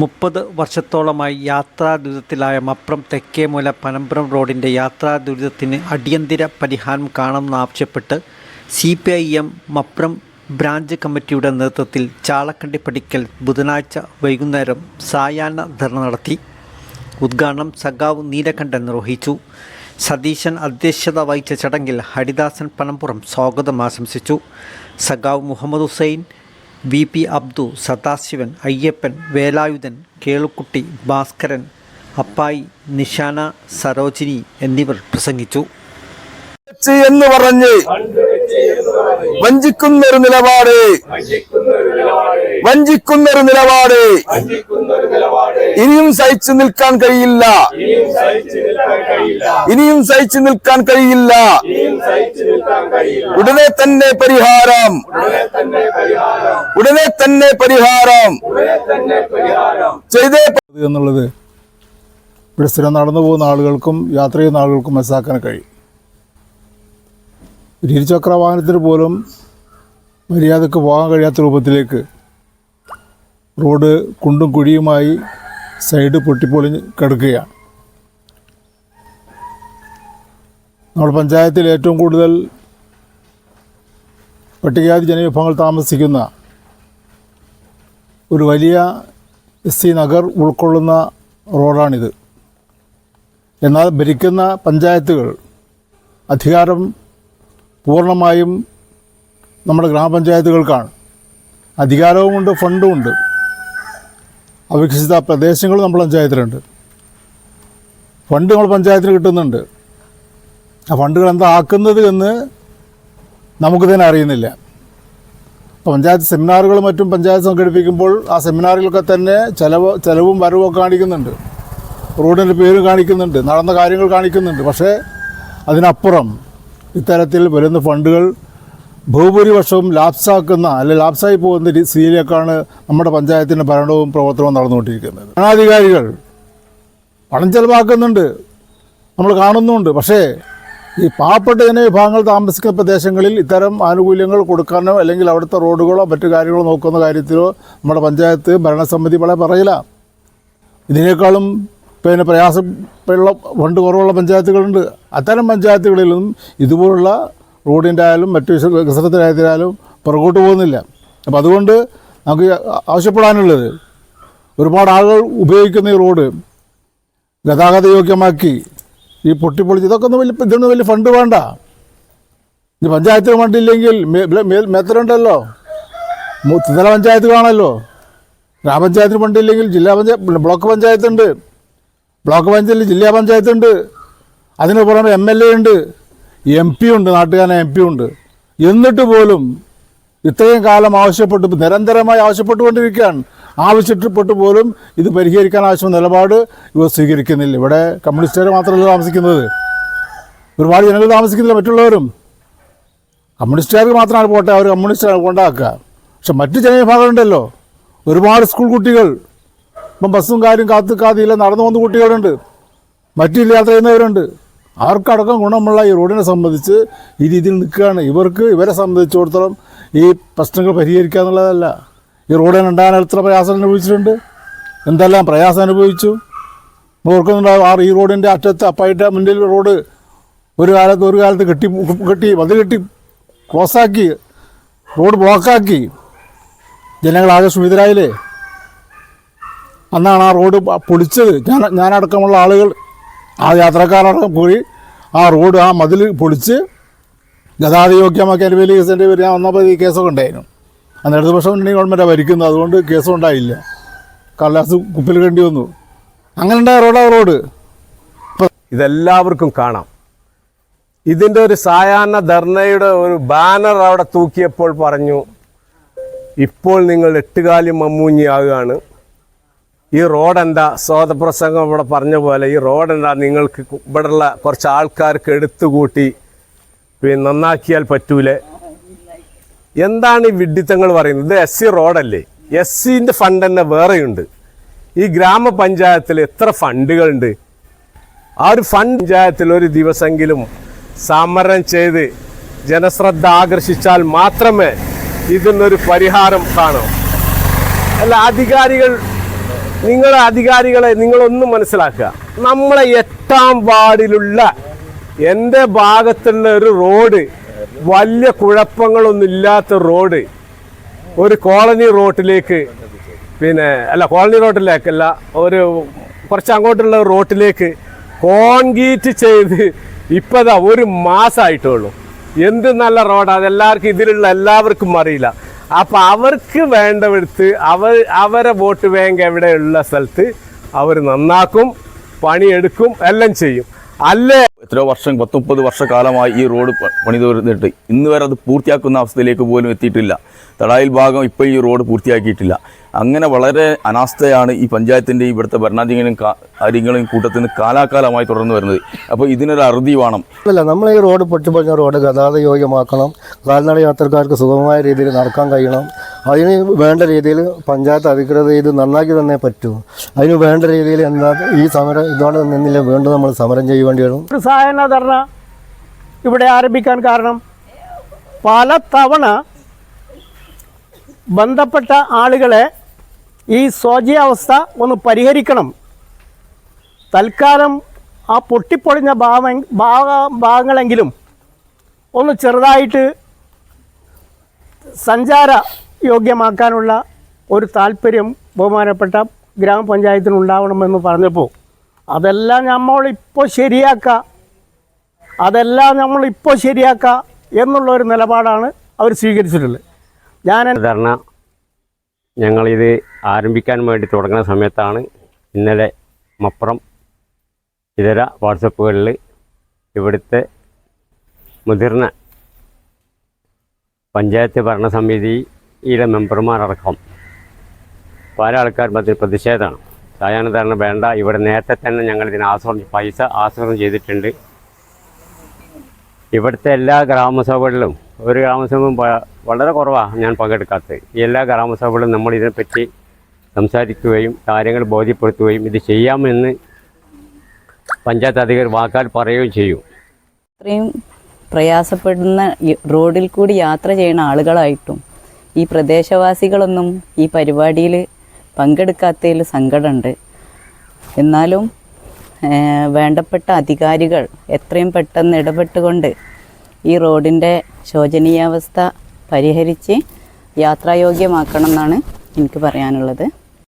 മുപ്പത് വർഷത്തോളമായി യാത്രാ ദുരിതത്തിലായ മപ്രം തെക്കേമൂല പനമ്പുറം റോഡിന്റെ യാത്രാ ദുരിതത്തിന് അടിയന്തര പരിഹാരം കാണണമെന്നാവശ്യപ്പെട്ട് C P I M Mapram branch കമ്മിറ്റിയുടെ നേതൃത്വത്തിൽ ചാളക്കണ്ടി പടിക്കൽ ബുധനാഴ്ച വൈകുന്നേരം സായാഹ്ന ധർണ നടത്തി. ഉദ്ഘാടനം സഖാവ് നീലകണ്ഠൻ നിർവഹിച്ചു. സതീശൻ അധ്യക്ഷത വഹിച്ച ചടങ്ങിൽ ഹരിദാസൻ പനമ്പുറം സ്വാഗതം ആശംസിച്ചു. സഖാവ് മുഹമ്മദ് ഹുസൈൻ വി പി അബ്ദു സദാശിവൻ അയ്യപ്പൻ വേലായുധൻ കേളുക്കുട്ടി ഭാസ്കരൻ അപ്പായി നിഷാന സരോജിനി എന്നിവർ പ്രസംഗിച്ചു. എന്ന് പറഞ്ഞ് വഞ്ചിക്കുന്നൊരു നിലപാട്. വഞ്ചിക്കുന്നൊരു നിലപാട്. ഇനിയും സഹിച്ചു നിൽക്കാൻ കഴിയില്ല. ഇനിയും സഹിച്ചു നിൽക്കാൻ കഴിയില്ല. ഉടനെ തന്നെ പരിഹാരം. ഉടനെ തന്നെ പരിഹാരം. ചെയ്തേ എന്നുള്ളത് ഇവിടെ സ്ഥിരം നടന്നു പോകുന്ന ആളുകൾക്കും യാത്ര ചെയ്യുന്ന ആളുകൾക്കും മനസ്സിലാക്കാൻ കഴിയും. ഒരു ഇരുചക്ര വാഹനത്തിന് പോലും മര്യാദയ്ക്ക് പോകാൻ കഴിയാത്ത രൂപത്തിലേക്ക് റോഡ് കുണ്ടും കുഴിയുമായി സൈഡ് പൊട്ടിപ്പൊളിഞ്ഞ് കിടക്കുകയാണ്. നമ്മുടെ പഞ്ചായത്തിൽ ഏറ്റവും കൂടുതൽ പട്ടികജാതി ജനവിഭാഗങ്ങൾ താമസിക്കുന്ന ഒരു വലിയ എസ് സി നഗർ ഉൾക്കൊള്ളുന്ന റോഡാണിത്. എന്നാൽ ഭരിക്കുന്ന പഞ്ചായത്തുകൾ അധികാരം പൂർണമായും നമ്മുടെ ഗ്രാമപഞ്ചായത്തുകൾക്കാണ്. അധികാരവുമുണ്ട് ഫണ്ടുമുണ്ട്. അവികസിത പ്രദേശങ്ങൾ നമ്മുടെ പഞ്ചായത്തിലുണ്ട്. ഫണ്ട് നമ്മൾ പഞ്ചായത്തിന് കിട്ടുന്നുണ്ട്. ആ ഫണ്ടുകൾ എന്താ ആക്കുന്നത് എന്ന് നമുക്ക് തന്നെ അറിയുന്നില്ല. ഇപ്പോൾ പഞ്ചായത്ത് സെമിനാറുകളും മറ്റും പഞ്ചായത്ത് സംഘടിപ്പിക്കുമ്പോൾ ആ സെമിനാറുകളൊക്കെ തന്നെ ചിലവ് ചിലവും വരവും കാണിക്കുന്നുണ്ട്. റോഡിന്റെ പേര് കാണിക്കുന്നുണ്ട് നടന്ന കാര്യങ്ങൾ കാണിക്കുന്നുണ്ട്. പക്ഷേ അതിനപ്പുറം ഇത്തരത്തിൽ വരുന്ന ഫണ്ടുകൾ ബഹുഭൂരിപക്ഷവും ലാപ്സാക്കുന്ന അല്ലെ ലാപ്സായി പോകുന്ന രീതിയിലേക്കാണ് നമ്മുടെ പഞ്ചായത്തിന്റെ ഭരണവും പ്രവർത്തനവും നടന്നുകൊണ്ടിരിക്കുന്നത്. ഭരണാധികാരികൾ പണം ചെലവാക്കുന്നുണ്ട്. നമ്മൾ കാണുന്നുണ്ട്. പക്ഷേ ഈ പാവപ്പെട്ട ജനവിഭാഗങ്ങൾ താമസിക്കുന്ന പ്രദേശങ്ങളിൽ ഇത്തരം ആനുകൂല്യങ്ങൾ കൊടുക്കാനോ അല്ലെങ്കിൽ അവിടുത്തെ റോഡുകളോ മറ്റു കാര്യങ്ങളോ നോക്കുന്ന കാര്യത്തിലോ നമ്മുടെ പഞ്ചായത്ത് ഭരണസമിതി വളരെ പറയില്ല ഇതിനേക്കാളും പിന്നെ പ്രയാസമുള്ള ഫണ്ട് കുറവുള്ള പഞ്ചായത്തുകളുണ്ട്. അത്തരം പഞ്ചായത്തുകളിലും ഇതുപോലുള്ള റോഡിന്റെ ആയാലും മറ്റു വികസനത്തിന്റെ വികസനത്തിനായാലും പുറകോട്ട് പോകുന്നില്ല. അപ്പോൾ അതുകൊണ്ട് നമുക്ക് ആവശ്യപ്പെടാനുള്ളത് ഒരുപാട് ആളുകൾ ഉപയോഗിക്കുന്ന ഈ റോഡ് ഗതാഗത യോഗ്യമാക്കി ഈ പൊട്ടിപ്പൊളിച്ച് ഇതൊക്കെ ഒന്നും വലിയ ഇതൊന്നും വലിയ ഫണ്ട് വേണ്ട. ഇനി പഞ്ചായത്തിന് ഫണ്ടില്ലെങ്കിൽ മെത്തലുണ്ടല്ലോ ത്രിതല പഞ്ചായത്ത് കാണല്ലോ ഗ്രാമപഞ്ചായത്തിന് ഫണ്ടില്ലെങ്കിൽ ജില്ലാ പഞ്ചായത്ത് ബ്ലോക്ക് പഞ്ചായത്തുണ്ട്. ബ്ലോക്ക് പഞ്ചായത്തിൽ ജില്ലാ പഞ്ചായത്തുണ്ട്. അതിന് പുറമെ എം എൽ എ ഉണ്ട്. എം പി ഉണ്ട് നാട്ടുകാരൻ എം പി ഉണ്ട്. എന്നിട്ട് പോലും ഇത്രയും കാലം ആവശ്യപ്പെട്ട് നിരന്തരമായി ആവശ്യപ്പെട്ടുകൊണ്ടിരിക്കുകയാണ്. ആവശ്യപ്പെട്ട് പോലും ഇത് പരിഹരിക്കാൻ ആവശ്യമായ നിലപാട് ഇവർ സ്വീകരിക്കുന്നില്ല. ഇവിടെ കമ്മ്യൂണിസ്റ്റുകാർ മാത്രമല്ല താമസിക്കുന്നത്. ഒരുപാട് ജനങ്ങൾ താമസിക്കുന്നില്ല മറ്റുള്ളവരും. കമ്മ്യൂണിസ്റ്റുകാർക്ക് മാത്രമാണ് പോട്ടെ അവർ കമ്മ്യൂണിസ്റ്റാണ് കൊണ്ടാക്കുക. പക്ഷെ മറ്റു ജനവിഭാഗമുണ്ടല്ലോ ഒരുപാട് സ്കൂൾ കുട്ടികൾ. ഇപ്പം ബസ്സും കാര്യം കാത്തു കാതില്ല നടന്നു പോകുന്ന കുട്ടികളുണ്ട്. മറ്റു യാത്ര ചെയ്യുന്നവരുണ്ട് അവർക്കടക്കം ഗുണമുള്ള ഈ റോഡിനെ സംബന്ധിച്ച് ഈ രീതിയിൽ നിൽക്കുകയാണ്. ഇവർക്ക് ഇവരെ സംബന്ധിച്ചിടത്തോളം ഈ പ്രശ്നങ്ങൾ പരിഹരിക്കുക എന്നുള്ളതല്ല. ഈ റോഡിന് ഉണ്ടാകാൻ എത്ര പ്രയാസം അനുഭവിച്ചിട്ടുണ്ട്. എന്തെല്ലാം പ്രയാസം അനുഭവിച്ചു. ഓർക്കുന്നുണ്ടാവും ആ ഈ റോഡിന്റെ അറ്റത്ത് അപ്പായിട്ട് മുന്നിൽ റോഡ് ഒരു കാലത്ത് ഒരു കാലത്ത് കെട്ടി കെട്ടി മതിൽ കെട്ടി ക്ലോസാക്കി റോഡ് ബ്ലോക്കാക്കി. ജനങ്ങളാകെ സുവിധരായില്ലേ അന്നാണ് ആ റോഡ് പൊളിച്ചത്. ഞാൻ ഞാനടക്കമുള്ള ആളുകൾ ആ യാത്രക്കാരടക്കം പോയി ആ റോഡ് ആ മതിൽ പൊളിച്ച് ഗതാഗത യോഗ്യമാക്കി അതിന്റെ പേര് കേസിന്റെ പേര് ഞാൻ വന്നപ്പോൾ ഈ കേസൊക്കെ ഉണ്ടായിരുന്നു. അന്ന് ഇടതുപക്ഷം ഉണ്ടെങ്കിൽ ഗവൺമെന്റാണ് ഭരിക്കുന്നത്. അതുകൊണ്ട് കേസും ഉണ്ടായില്ല. കള്ളാസ് കുപ്പിൽ കണ്ടി വന്നു. അങ്ങനെ ഉണ്ടായ റോഡാ റോഡ്. ഇതെല്ലാവർക്കും കാണാം. ഇതിന്റെ ഒരു സായാഹ്ന ധർണയുടെ ഒരു ബാനർ അവിടെ തൂക്കിയപ്പോൾ പറഞ്ഞു ഇപ്പോൾ നിങ്ങൾ എട്ടുകാലി മമ്മൂഞ്ഞിയാകുകയാണ്. ഈ റോഡ് എന്താ? സ്വാതപ്രസംഗം ഇവിടെ പറഞ്ഞ പോലെ ഈ റോഡ് എന്താ? നിങ്ങൾക്ക് ഇവിടെയുള്ള കുറച്ച് ആൾക്കാർക്ക് എടുത്തുകൂട്ടി പിന്നെ നന്നാക്കിയാൽ പറ്റൂലേ? എന്താണ് ഈ വിഡിത്തങ്ങൾ പറയുന്നത്? ഇത് എസ് സി റോഡല്ലേ? എസ് സിന്റെ ഫണ്ട് തന്നെ വേറെയുണ്ട്. ഈ ഗ്രാമപഞ്ചായത്തിൽ എത്ര ഫണ്ടുകളുണ്ട് ആ ഒരു ഫണ്ട് പഞ്ചായത്തിൽ ഒരു ദിവസമെങ്കിലും സമരം ചെയ്ത് ജനശ്രദ്ധ ആകർഷിച്ചാൽ മാത്രമേ ഇതിനൊരു പരിഹാരം കാണൂ. അല്ല അധികാരികൾ നിങ്ങളെ അധികാരികളെ നിങ്ങളൊന്നും മനസ്സിലാക്കുക. നമ്മളെ എട്ടാം വാർഡിലുള്ള എന്റെ ഭാഗത്തുള്ള ഒരു റോഡ് വലിയ കുഴപ്പങ്ങളൊന്നും ഇല്ലാത്ത റോഡ് ഒരു കോളനി റോട്ടിലേക്ക് പിന്നെ അല്ല കോളനി റോട്ടിലേക്കല്ല ഒരു കുറച്ച് അങ്ങോട്ടുള്ള റോട്ടിലേക്ക് കോൺക്രീറ്റ് ചെയ്ത് ഇപ്പതാ ഒരു മാസമായിട്ടുള്ളൂ എന്ത് നല്ല റോഡ് അതെല്ലാവർക്കും ഇതിലുള്ള എല്ലാവർക്കും അറിയില്ല. അപ്പം അവർക്ക് വേണ്ടവിടുത്ത് അവർ അവരെ വോട്ട് ബാങ്ക് എവിടെയുള്ള സ്ഥലത്ത് അവർ നന്നാക്കും പണിയെടുക്കും എല്ലാം ചെയ്യും. അല്ലേ? എത്രയോ വർഷം പത്ത് മുപ്പത് വർഷക്കാലമായി ഈ റോഡ് പ- പണി തീർന്നിട്ട് ഇന്ന് വരെ അത് പൂർത്തിയാക്കുന്ന അവസ്ഥയിലേക്ക് പോലും എത്തിയിട്ടില്ല. തടായിൽ ഭാഗം ഇപ്പോൾ ഈ റോഡ് പൂർത്തിയാക്കിയിട്ടില്ല. അങ്ങനെ വളരെ അനാസ്ഥയാണ് ഈ പഞ്ചായത്തിന്റെ ഇവിടുത്തെ ഭരണാധികാരികളും കാര്യങ്ങളും കൂട്ടത്തിൽ നിന്ന് കാലാകാലമായി തുടർന്ന് വരുന്നത്. അപ്പോൾ ഇതിനൊരു അറുതി വേണം. അല്ല നമ്മൾ ഈ റോഡ് പൊട്ടിപ്പൊളിഞ്ഞ റോഡ് ഗതാഗത യോഗ്യമാക്കണം കാൽനട യാത്രക്കാർക്ക് സുഗമമായ രീതിയിൽ നടക്കാൻ കഴിയണം. അതിന് വേണ്ട രീതിയിൽ പഞ്ചായത്ത് അധികൃതർ ഇത് നന്നാക്കി തന്നെ പറ്റൂ. അതിന് വേണ്ട രീതിയിൽ എന്താ ഈ സമരം ഇതോടെ നിന്നില്ല വീണ്ടും നമ്മൾ സമരം ചെയ്യേണ്ടി വരും. സഹായന ധർണ ഇവിടെ ആരംഭിക്കാൻ കാരണം പല തവണ ബന്ധപ്പെട്ട ആളുകളെ ഈ ശോചിയാവസ്ഥ ഒന്ന് പരിഹരിക്കണം. തൽക്കാലം ആ പൊട്ടിപ്പൊളിഞ്ഞ ഭാവം ഭാഗ ഭാഗങ്ങളെങ്കിലും ഒന്ന് ചെറുതായിട്ട് സഞ്ചാര യോഗ്യമാക്കാനുള്ള ഒരു താല്പര്യം ബഹുമാനപ്പെട്ട ഗ്രാമപഞ്ചായത്തിനുണ്ടാവണമെന്ന് പറഞ്ഞപ്പോൾ അതെല്ലാം നമ്മളിപ്പോൾ ശരിയാക്കുക അതെല്ലാം നമ്മളിപ്പോൾ ശരിയാക്കുക എന്നുള്ള ഒരു നിലപാടാണ് അവർ സ്വീകരിച്ചിട്ടുള്ളത്. ഞാൻ സാധാരണ ഞങ്ങളിത് ആരംഭിക്കാൻ വേണ്ടി തുടങ്ങുന്ന സമയത്താണ് ഇന്നലെ മപ്പുറം ഇതര വാട്സപ്പുകളിൽ ഇവിടുത്തെ മുതിർന്ന പഞ്ചായത്ത് ഭരണസമിതിയിലെ മെമ്പർമാരടക്കം പല ആൾക്കാരും അതിൽ പ്രതിഷേധമാണ്. സായാഹ്ന ധാരണ വേണ്ട. ഇവിടെ നേരത്തെ തന്നെ ഞങ്ങൾ ഇതിന് ആസൂത്രണം പൈസ ആസൂത്രണം ചെയ്തിട്ടുണ്ട്. ഇവിടുത്തെ എല്ലാ ഗ്രാമസഭകളിലും ഒരു ഗ്രാമസഭയും വളരെ കുറവാണ് ഞാൻ പങ്കെടുക്കാത്തത്. എല്ലാ ഗ്രാമസഭകളും നമ്മൾ ഇതിനെപ്പറ്റി സംസാരിക്കുകയും കാര്യങ്ങൾ ബോധ്യപ്പെടുത്തുകയും ഇത് ചെയ്യാമെന്ന് പഞ്ചായത്ത് അധികൃതർ വാക്കാൽ പറയുകയും ചെയ്യും. ഇത്രയും പ്രയാസപ്പെടുന്ന റോഡിൽ കൂടി യാത്ര ചെയ്യുന്ന ആളുകളായിട്ടും ഈ പ്രദേശവാസികളൊന്നും ഈ പരിപാടിയിൽ പങ്കെടുക്കാത്തതിൽ സങ്കടമുണ്ട്. എന്നാലും വേണ്ടപ്പെട്ട അധികാരികൾ എത്രയും പെട്ടെന്ന് ഇടപെട്ടുകൊണ്ട് ഈ റോഡിന്റെ ശോചനീയാവസ്ഥ പരിഹരിച്ച് യാത്രായോഗ്യമാക്കണം എന്നാണ് എനിക്ക് പറയാനുള്ളത്.